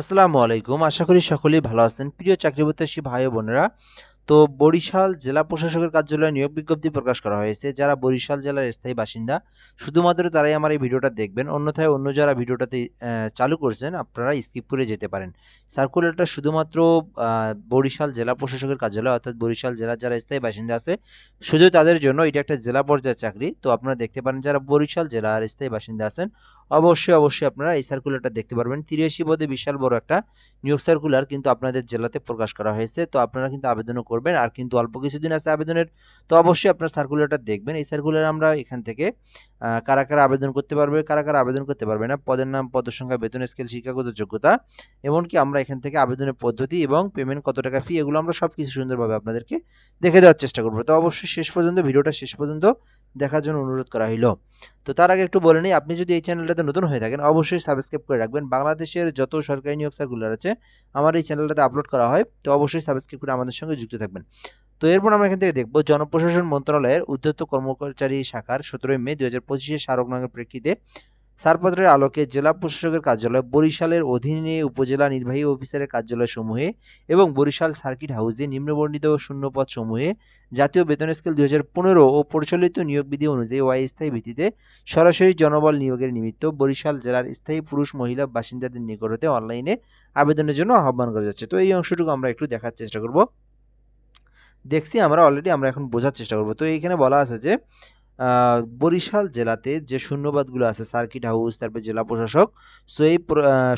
আসসালামু আলাইকুম। আশা করি সকলেই ভালো আছেন। প্রিয় চাকরি প্রত্যাশী ভাই বোনেরা, তো বরিশাল জেলা প্রশাসকের কার্যালয়ে নিয়োগ বিজ্ঞপ্তি প্রকাশ করা হয়েছে। যারা বরিশাল জেলার স্থায়ী বাসিন্দা, শুধুমাত্র তারাই আমার এই ভিডিওটা দেখবেন। অন্যথায় অন্য যারা ভিডিওটাতে চালু করছেন, আপনারা স্কিপ করে যেতে পারেন। সার্কুলারটা শুধুমাত্র বরিশাল জেলা প্রশাসকের কার্যালয়, অর্থাৎ বরিশাল জেলার যারা স্থায়ী বাসিন্দা আছে, শুধু তাদের জন্য এটা একটা জেলা পর্যায়ের চাকরি। তো আপনারা দেখতে পারেন, যারা বরিশাল জেলার স্থায়ী বাসিন্দা আছেন অবশ্যই অবশ্যই আপনারা এই সার্কুলারটা দেখতে পারবেন। তিরাশি পদে বিশাল বড় একটা নিয়োগ সার্কুলার কিন্তু আপনাদের জেলাতে প্রকাশ করা হয়েছে। তো আপনারা কিন্তু আবেদনও করবেন। আর কিন্তু অল্প কিছুদিন আছে আবেদনের, তো অবশ্যই আপনার সার্কুলারটা দেখবেন। এই সার্কুলার আমরা এখান থেকে কারা কারা আবেদন করতে পারবে, কারা কারা আবেদন করতে পারবে না, পদের নাম পদের সংখ্যা, বেতন স্কেল শিক্ষাগত যোগ্যতা, এমনকি আমরা এখান থেকে আবেদনের পদ্ধতি এবং পেমেন্ট কত টাকা ফি এগুলো আমরা সব কিছু সুন্দরভাবে আপনাদেরকে দেখে দেওয়ার চেষ্টা করব। তো অবশ্যই শেষ পর্যন্ত, ভিডিওটা শেষ পর্যন্ত দেখার জন্য অনুরোধ করা হইল। তো তার আগে একটু বলে নিই, আপনি যদি এই চ্যানেলটাতে নতুন হয়ে থাকেন, অবশ্যই সাবস্ক্রাইব করে রাখবেন। বাংলাদেশের যত সরকারি নিয়োগ সার্কুলার আছে, আমার এই চ্যানেলটাতে আপলোড করা হয়, তো অবশ্যই সাবস্ক্রাইব করে আমাদের সঙ্গে যুক্ত থাকবেন। তো এরপর আমরা এখান থেকে দেখব, জনপ্রশাসন মন্ত্রণালয়ের উদ্যত কর্মচারী শাখার সতেরোই মে দু হাজার পঁচিশে স্মারক স্মারকনামের প্রেক্ষিতে ছাড়পত্রের আলোকে জেলা প্রশাসকের কার্যালয় বরিশালের অধীনে উপজেলা নির্বাহী অফিসারের কার্যালয় সমূহে এবং বরিশাল সার্কিট হাউসে নিম্নবর্ণিত শূন্যপদ সমূহে জাতীয় বেতন স্কেল দু হাজার পনেরো ও পরিচালিত নিয়োগ বিধি অনুযায়ী অস্থায়ী ভিত্তিতে সরাসরি জনবল নিয়োগের নিমিত্ত বরিশাল জেলার স্থায়ী পুরুষ মহিলা বাসিন্দাদের নিকট হতে অনলাইনে আবেদনের জন্য আহ্বান করা যাচ্ছে। তো এই অংশটুকু আমরা একটু দেখার চেষ্টা করব। দেখছি আমরা অলরেডি আমরা এখন বোঝার চেষ্টা করব। তো এইখানে বলা আছে যে বরিশাল জেলাতে যে শূন্যবাদগুলো আছে, সার্কিট হাউস, তারপর জেলা প্রশাসক সো এই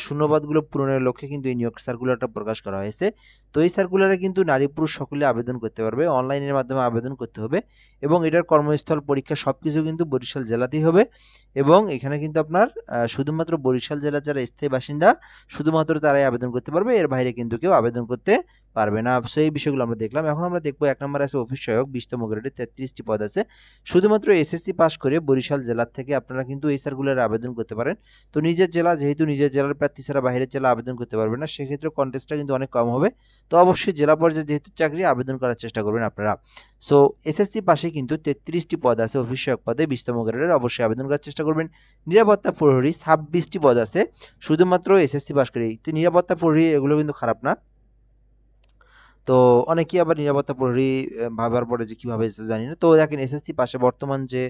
শূন্যবাদগুলো পূরণের লক্ষ্যে কিন্তু এই নিয়োগ সার্কুলারটা প্রকাশ করা হয়েছে। তো এই সার্কুলারে কিন্তু নারী পুরুষ সকলে আবেদন করতে পারবে অনলাইনের মাধ্যমে আবেদন করতে হবে এবং এটার কর্মস্থল পরীক্ষা সব কিছু কিন্তু বরিশাল জেলাতেই হবে এবং এখানে কিন্তু আপনার শুধুমাত্র বরিশাল জেলার যারা স্থায়ী বাসিন্দা, শুধুমাত্র তারাই আবেদন করতে পারবে, এর বাইরে কিন্তু কেউ আবেদন করতে পারবে না। সো এই বিষয়গুলো আমরা দেখলাম। এখন আমরা দেখব এক নম্বর আছে অফিস সহায়ক, বিশতম গ্রেডে তেত্রিশটি পদ আছে। শুধুমাত্র এসএসসি পাস করে বরিশাল জেলার থেকে আপনারা কিন্তু এই সার্কুলারে আবেদন করতে পারেন। তো নিজের জেলা, যেহেতু নিজের জেলার প্রার্থী ছাড়া বাইরের জেলা আবেদন করতে পারবেন না, সেক্ষেত্রে কন্টেস্টটা কিন্তু অনেক কম হবে। তো অবশ্যই জেলা পর্যায়ে যেহেতু চাকরি, আবেদন করার চেষ্টা করবেন আপনারা। সো এসএসসি পাশে কিন্তু তেত্রিশটি পদ আছে অফিস সহায়ক পদে, বিশতম গ্রেডের অবশ্যই আবেদন করার চেষ্টা করবেন। নিরাপত্তা প্রহরী ছাব্বিশটি পদ আছে। শুধুমাত্র এসএসসি পাস করে নিরাপত্তা প্রহরী এগুলো কিন্তু খারাপ না। তো অনেকেই আবার নিরাপত্তা প্রহরী ভাবার পরে যে কীভাবে জানি না। তো দেখেন এসএসসি পাশে বর্তমান যে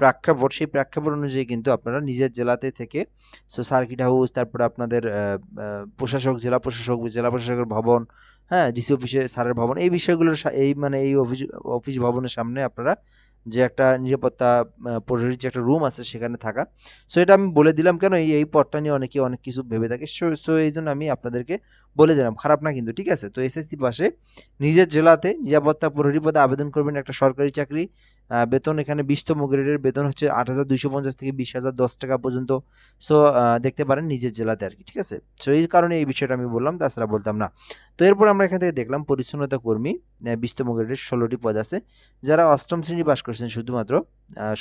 প্রেক্ষাপট, সেই প্রেক্ষাপট অনুযায়ী কিন্তু আপনারা নিজের জেলাতে থেকে, সো সার্কিট হাউস, তারপরে আপনাদের প্রশাসক, জেলা প্রশাসক, জেলা প্রশাসকের ভবন হ্যাঁ ডিসি অফিসে স্যারের ভবন, এই বিষয়গুলোর এই মানে এই অফিস অফিস ভবনের সামনে আপনারা যে একটা নিরাপত্তা প্রহরীর যে একটা রুম আছে সেখানে থাকা। সো এটা আমি বলে দিলাম কেন? এই এই পদটা নিয়ে অনেকে অনেক কিছু ভেবে থাকে। সো সো এই জন্য আমি আপনাদেরকে বলে দিলাম, খারাপ না কিন্তু, ঠিক আছে? তো এসএসসি পাশে নিজের জেলাতে নিরাপত্তা প্রহরী পদে আবেদন করবেন একটা সরকারি চাকরি। বেতন এখানে বিশতম গ্রেডের, বেতন হচ্ছে আট হাজার দুইশো পঞ্চাশ থেকে বিশ হাজার দশ টাকা পর্যন্ত। সো দেখতে পারেন নিজের জেলাতে আর কি, ঠিক আছে? সো এই কারণে এই বিষয়টা আমি বললাম, তাছাড়া বলতাম না। তো এরপর আমরা এখান থেকে দেখলাম পরিচ্ছন্নতা কর্মী বিশতম গ্রেডের ষোলোটি পদ আছে। যারা অষ্টম শ্রেণি পাশ করছেন শুধুমাত্র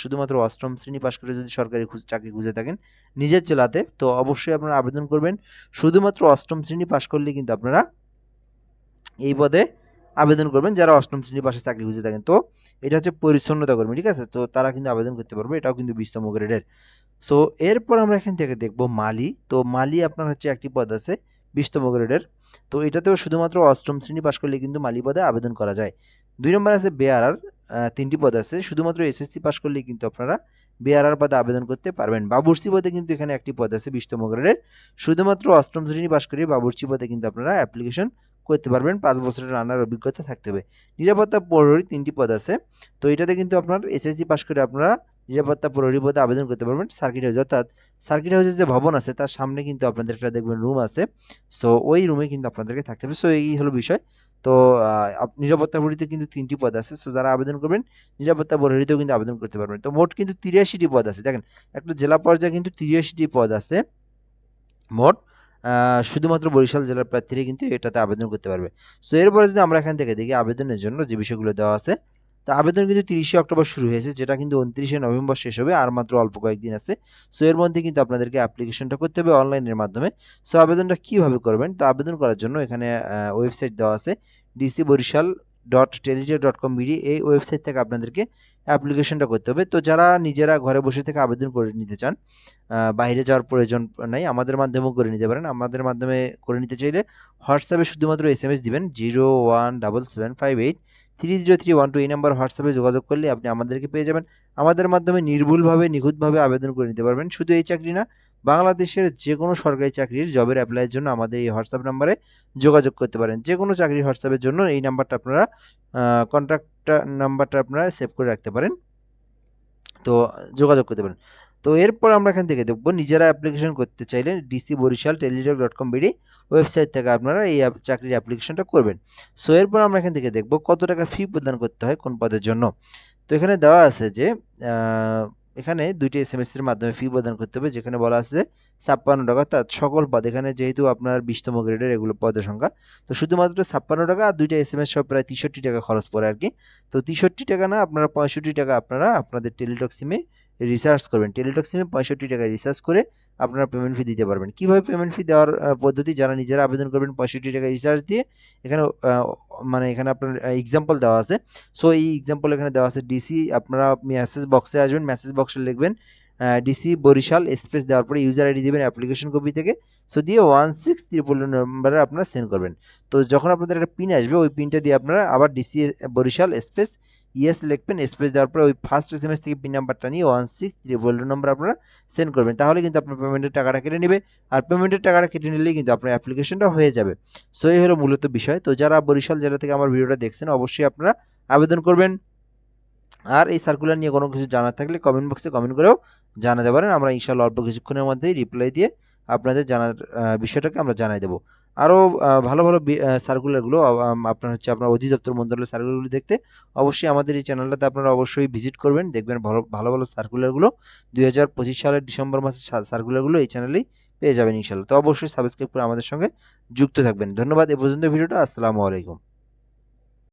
শুধুমাত্র অষ্টম শ্রেণি পাশ করে যদি সরকারি চাকরি খুঁজে থাকেন নিজের জেলাতে, তো অবশ্যই আপনারা আবেদন করবেন। শুধুমাত্র অষ্টম শ্রেণি পাশ করলে কিন্তু আপনারা এই পদে আবেদন করবেন, যারা অষ্টম শ্রেণি পাশে চাকরি খুঁজে থাকেন। তো এটা হচ্ছে পরিচ্ছন্নতা কর্মী, ঠিক আছে? তো তারা কিন্তু আবেদন করতে পারবে, এটাও কিন্তু বিশতম গ্রেডের। সো এরপর আমরা এখান থেকে দেখব মালি। তো মালি আপনার হচ্ছে একটি পদ আছে বিশতম গ্রেডের। তো এটাতেও শুধুমাত্র অষ্টম শ্রেণি পাশ করলে কিন্তু মালি পদে আবেদন করা যায়। দুই নম্বর আছে বেআরআর তিনটি পদ আছে। শুধুমাত্র এসএসসি পাশ করলেই কিন্তু আপনারা বেআরআর পদে আবেদন করতে পারবেন। বাবুর্চি পদে কিন্তু এখানে একটি পদ আছে বিশতম গ্রেডের। শুধুমাত্র অষ্টম শ্রেণি পাশ করে বাবুর্চি পদে কিন্তু আপনারা অ্যাপ্লিকেশন করতে পারবেন। পাঁচ বছরের রান্নার অভিজ্ঞতা থাকতে হবে। নিরাপত্তা প্রহরী তিনটি পদ আছে। তো এটাতে কিন্তু আপনার এসএসসি পাশ করে আপনারা নিরাপত্তা প্রহরী পদে আবেদন করতে পারবেন সার্কিট হাউস। অর্থাৎ সার্কিট হাউসের যে ভবন আছে, তার সামনে কিন্তু আপনাদের একটা দেখবেন রুম আছে। সো ওই রুমে কিন্তু আপনাদেরকে থাকতে হবে। সো এই হলো বিষয়। তো নিরাপত্তা প্রহরীতে কিন্তু তিনটি পদ আছে। সো যারা আবেদন করবেন, নিরাপত্তা প্রহরীতেও কিন্তু আবেদন করতে পারবেন। তো, মোট কিন্তু তিরাশিটি পদ আছে। দেখেন, একটা জেলা পর্যায়ে কিন্তু তিরাশিটি পদ আছে। মোট শুধুমাত্র বরিশাল জেলার প্রার্থীরা কিন্তু এটাতে আবেদন করতে পারবে। সো এরপরে যদি আমরা এখান থেকে দেখি আবেদনের জন্য যে বিষয়গুলো দেওয়া আছে তো আবেদন কিন্তু তিরিশে অক্টোবর শুরু হয়েছে, যেটা কিন্তু উনত্রিশে নভেম্বর শেষ হবে, আর মাত্র অল্প কয়েকদিন আছে। সো এর মধ্যে কিন্তু আপনাদেরকে অ্যাপ্লিকেশনটা করতে হবে অনলাইনের মাধ্যমে। সো আবেদনটা কীভাবে করবেন? তো আবেদন করার জন্য এখানে ওয়েবসাইট দেওয়া আছে DC Barishal dot Teletalk dot com BD এই ওয়েবসাইট থেকে আপনাদেরকে অ্যাপ্লিকেশনটা করতে হবে। তো যারা নিজেরা ঘরে বসে থেকে আবেদন করে নিতে চান বাইরে যাওয়ার প্রয়োজন নাই, আমাদের মাধ্যমেও করে নিতে পারেন। আমাদের মাধ্যমে করে নিতে চাইলে হোয়াটসঅ্যাপে শুধুমাত্র এস এম এস দিবেন zero one double seven five eight three zero three one two এই নাম্বার হোয়াটসঅ্যাপে যোগাযোগ করলে আপনি আমাদেরকে পেয়ে যাবেন। আমাদের মাধ্যমে নির্ভুলভাবে, নিখুঁতভাবে আবেদন করে নিতে পারবেন। শুধু এই চাকরি না, বাংলাদেশের যে কোনো সরকারি চাকরির জবের অ্যাপ্লাইয়ের জন্য আমাদের এই হোয়াটসঅ্যাপ নাম্বারে যোগাযোগ করতে পারেন। যে কোনো চাকরির হোয়াটসঅ্যাপের জন্য এই নাম্বারটা আপনারা কন্ট্যাক্টটা নাম্বারটা আপনারা সেভ করে রাখতে পারেন। তো যোগাযোগ করতে পারেন। তো এরপর আমরা এখান থেকে দেখব, নিজেরা অ্যাপ্লিকেশন করতে চাইলে DC Barishal Teletalk dot com BD website থেকে আপনারা এই চাকরির অ্যাপ্লিকেশনটা করবেন। সো এরপর আমরা এখান থেকে দেখব কত টাকা ফি প্রদান করতে হয় কোন পদের জন্য। তো এখানে দেওয়া আছে যে এখানে দুইটি এস এম এস এর মাধ্যমে ফি প্রদান করতে হবে, যেখানে বলা আছে ছাপ্পান্ন টাকা। অর্থাৎ সকল পদ, এখানে যেহেতু আপনার বিশতম গ্রেডের এগুলো পদের সংখ্যা, তো শুধুমাত্র ছাপ্পান্ন টাকা আর দুইটা এস এম এস সব প্রায় তেষট্টি টাকা খরচ পড়ে আর কি। তো তেষট্টি টাকা না, আপনারা পঁয়ষট্টি টাকা আপনারা আপনাদের টেলিটক সিমে রিচার্জ করবেন। টেলিটক সিমে পঁয়ষট্টি টাকা রিচার্জ করে আপনারা পেমেন্ট ফি দিতে পারবেন। কীভাবে পেমেন্ট ফি দেওয়ার পদ্ধতি? যারা নিজেরা আবেদন করবেন পঁয়ষট্টি টাকা রিচার্জ দিয়ে এখানে মানে এখানে আপনার এক্সাম্পল দেওয়া আছে। সো এই এক্সাম্পল এখানে দেওয়া আছে। ডিসি আপনারা মেসেজ বক্সে আসবেন মেসেজ বক্সে লিখবেন ডিসি বরিশাল স্পেস দেওয়ার পরে ইউজার আইডি দেবেন অ্যাপ্লিকেশন কপি থেকে। সো দিয়ে ওয়ান সিক্স ত্রিপল নম্বরে আপনারা সেন্ড করবেন। তো, যখন আপনাদের একটা পিন আসবে, ওই পিনটা দিয়ে আপনারা আবার ডিসি বরিশাল স্পেস ইএস লিখবেন স্পেস দেওয়ার পরে ওই ফার্স্ট এস এম এস থেকে পিন নাম্বারটা নিয়ে ওয়ান সিক্স ত্রিপল নম্বর আপনারা সেন্ড করবেন। তাহলে কিন্তু আপনার পেমেন্টের টাকাটা কেটে নেবে। আর পেমেন্টের টাকাটা কেটে নিলেই কিন্তু আপনার অ্যাপ্লিকেশনটা হয়ে যাবে। সো এই হলো মূলত বিষয়। তো যারা বরিশাল জেলা থেকে আমার ভিডিওটা দেখছেন, অবশ্যই আপনারা আবেদন করবেন। আর এই সার্কুলার নিয়ে কোনো কিছু জানার থাকলে কমেন্ট বক্সে কমেন্ট করেও জানাতে পারেন। আমরা ইনশাল্লাহ অল্প কিছুক্ষণের মধ্যেই রিপ্লাই দিয়ে আপনাদের জানার বিষয়টাকে আমরা জানাই দেবো। আরও ভালো ভালো সার্কুলারগুলো আপনার হচ্ছে আপনার অধিদপ্তর মন্ত্রণালয়ের সার্কুলারগুলো দেখতে অবশ্যই আমাদের এই চ্যানেলটাতে আপনারা অবশ্যই ভিজিট করবেন। দেখবেন ভালো ভালো ভালো সার্কুলারগুলো দুই হাজার পঁচিশ সালের ডিসেম্বর মাসের সার্কুলারগুলো এই চ্যানেলেই পেয়ে যাবেন ইনশাল্লাহ। তো অবশ্যই সাবস্ক্রাইব করে আমাদের সঙ্গে যুক্ত থাকবেন। ধন্যবাদ। এ পর্যন্ত ভিডিওটা। আসসালামু আলাইকুম।